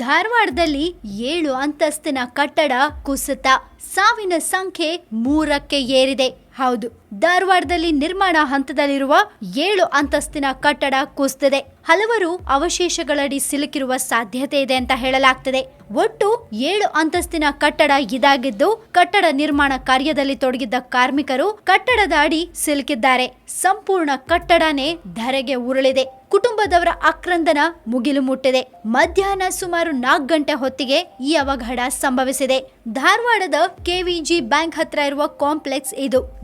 ಧಾರವಾಡದಲ್ಲಿ ಏಳು ಅಂತಸ್ತಿನ ಕಟ್ಟಡ ಕುಸಿತ. ಸಾವಿನ ಸಂಖ್ಯೆ ಮೂರಕ್ಕೆ ಏರಿದೆ. ಹೌದು. ಧಾರವಾಡದಲ್ಲಿ ನಿರ್ಮಾಣ ಹಂತದಲ್ಲಿರುವ ಏಳು ಅಂತಸ್ತಿನ ಕಟ್ಟಡ ಕುಸಿದಿದೆ. ಹಲವರು ಅವಶೇಷಗಳಡಿ ಸಿಲುಕಿರುವ ಸಾಧ್ಯತೆ ಇದೆ ಅಂತ ಹೇಳಲಾಗ್ತದೆ. ಒಟ್ಟು ಏಳು ಅಂತಸ್ತಿನ ಕಟ್ಟಡ ಇದಾಗಿದ್ದು, ಕಟ್ಟಡ ನಿರ್ಮಾಣ ಕಾರ್ಯದಲ್ಲಿ ತೊಡಗಿದ್ದ ಕಾರ್ಮಿಕರು ಕಟ್ಟಡದ ಅಡಿ ಸಿಲುಕಿದ್ದಾರೆ. ಸಂಪೂರ್ಣ ಕಟ್ಟಡನೇ ಧರೆಗೆ ಉರುಳಿದೆ. ಕುಟುಂಬದವರ ಆಕ್ರಂದನ ಮುಗಿಲು ಮುಟ್ಟಿದೆ. ಮಧ್ಯಾಹ್ನ ಸುಮಾರು ನಾಲ್ಕು ಗಂಟೆ ಹೊತ್ತಿಗೆ ಈ ಅವಘಡ ಸಂಭವಿಸಿದೆ. ಧಾರವಾಡದ ಕೆವಿಜಿ ಬ್ಯಾಂಕ್ ಹತ್ರ ಇರುವ ಕಾಂಪ್ಲೆಕ್ಸ್ ಇದು.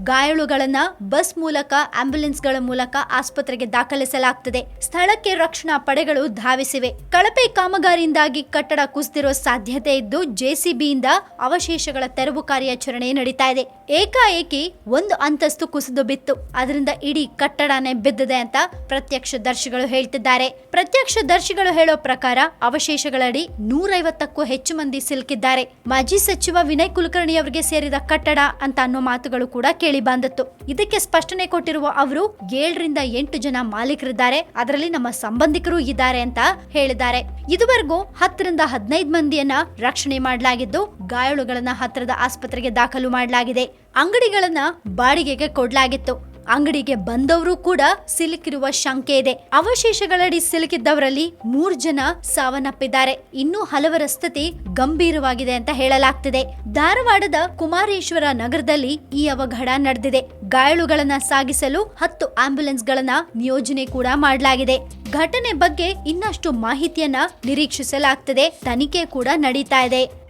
ಗಾಯಾಳುಗಳನ್ನ ಬಸ್ ಮೂಲಕ, ಆಂಬ್ಯುಲೆನ್ಸ್ಗಳ ಮೂಲಕ ಆಸ್ಪತ್ರೆಗೆ ದಾಖಲಿಸಲಾಗುತ್ತದೆ ಸ್ಥಳಕ್ಕೆ ರಕ್ಷಣಾ ಪಡೆಗಳು ಧಾವಿಸಿವೆ. ಕಳಪೆ ಕಾಮಗಾರಿಯಿಂದಾಗಿ ಕಟ್ಟಡ ಕುಸಿದಿರುವ ಸಾಧ್ಯತೆ ಇದ್ದು ಜೆಸಿಬಿಯಿಂದ ಅವಶೇಷಗಳ ತೆರವು ಕಾರ್ಯಾಚರಣೆ ನಡೀತಾ ಇದೆ. ಏಕಾಏಕಿ ಒಂದು ಅಂತಸ್ತು ಕುಸಿದು ಬಿತ್ತು. ಅದರಿಂದ ಇಡೀ ಕಟ್ಟಡನೇ ಬಿದ್ದಿದೆ ಅಂತ ಪ್ರತ್ಯಕ್ಷದರ್ಶಿಗಳು ಹೇಳ್ತಿದ್ದಾರೆ. ಪ್ರತ್ಯಕ್ಷದರ್ಶಿಗಳು ಹೇಳೋ ಪ್ರಕಾರ ಅವಶೇಷಗಳಡಿ ನೂರೈವತ್ತಕ್ಕೂ ಹೆಚ್ಚು ಮಂದಿ ಸಿಲುಕಿದ್ದಾರೆ. ಮಾಜಿ ಸಚಿವ ವಿನಯ್ ಕುಲಕರ್ಣಿ ಅವರಿಗೆ ಸೇರಿದ ಕಟ್ಟಡ ಅಂತ ಅನ್ನೋ ಮಾತುಗಳು ಕೂಡ ಕೇಳಿ ಬಂದಿತ್ತು. ಇದಕ್ಕೆ ಸ್ಪಷ್ಟನೆ ಕೊಟ್ಟಿರುವ ಅವರು, ಏಳರಿಂದ ಎಂಟು ಜನ ಮಾಲೀಕರಿದ್ದಾರೆ. ಅದರಲ್ಲಿ ನಮ್ಮ ಸಂಬಂಧಿಕರು ಇದ್ದಾರೆ ಅಂತ ಹೇಳಿದ್ದಾರೆ. ಇದುವರೆಗೂ ಹತ್ತರಿಂದ ಹದಿನೈದು ಮಂದಿಯನ್ನ ರಕ್ಷಣೆ ಮಾಡಲಾಗಿದ್ದು, ಗಾಯಾಳುಗಳನ್ನ ಹತ್ತಿರದ ಆಸ್ಪತ್ರೆಗೆ ದಾಖಲು ಮಾಡಲಾಗಿದೆ. ಅಂಗಡಿಗಳನ್ನ ಬಾಡಿಗೆಗೆ ಕೊಡ್ಲಾಗಿತ್ತು. ಅಂಗಡಿಗೆ ಬಂದವರು ಕೂಡ ಸಿಲುಕಿರುವ ಶಂಕೆ ಇದೆ. ಅವಶೇಷಗಳಡಿ ಸಿಲುಕಿದ್ದವರಲ್ಲಿ ಮೂರ್ ಜನ ಸಾವನ್ನಪ್ಪಿದ್ದಾರೆ. ಇನ್ನು ಹಲವರ ಸ್ಥಿತಿ ಗಂಭೀರವಾಗಿದೆ ಅಂತ ಹೇಳಲಾಗ್ತಿದೆ. ಧಾರವಾಡದ ಕುಮಾರೇಶ್ವರ ನಗರದಲ್ಲಿ ಈ ಅವಘಡ ನಡೆದಿದೆ. ಗಾಯಾಳುಗಳನ್ನ ಸಾಗಿಸಲು ಹತ್ತು ಆಂಬ್ಯುಲೆನ್ಸ್ಗಳನ್ನ ನಿಯೋಜನೆ ಕೂಡ ಮಾಡಲಾಗಿದೆ. ಘಟನೆ ಬಗ್ಗೆ ಇನ್ನಷ್ಟು ಮಾಹಿತಿಯನ್ನ ನಿರೀಕ್ಷಿಸಲಾಗ್ತದೆ. ತನಿಖೆ ಕೂಡ ನಡೀತಾ ಇದೆ.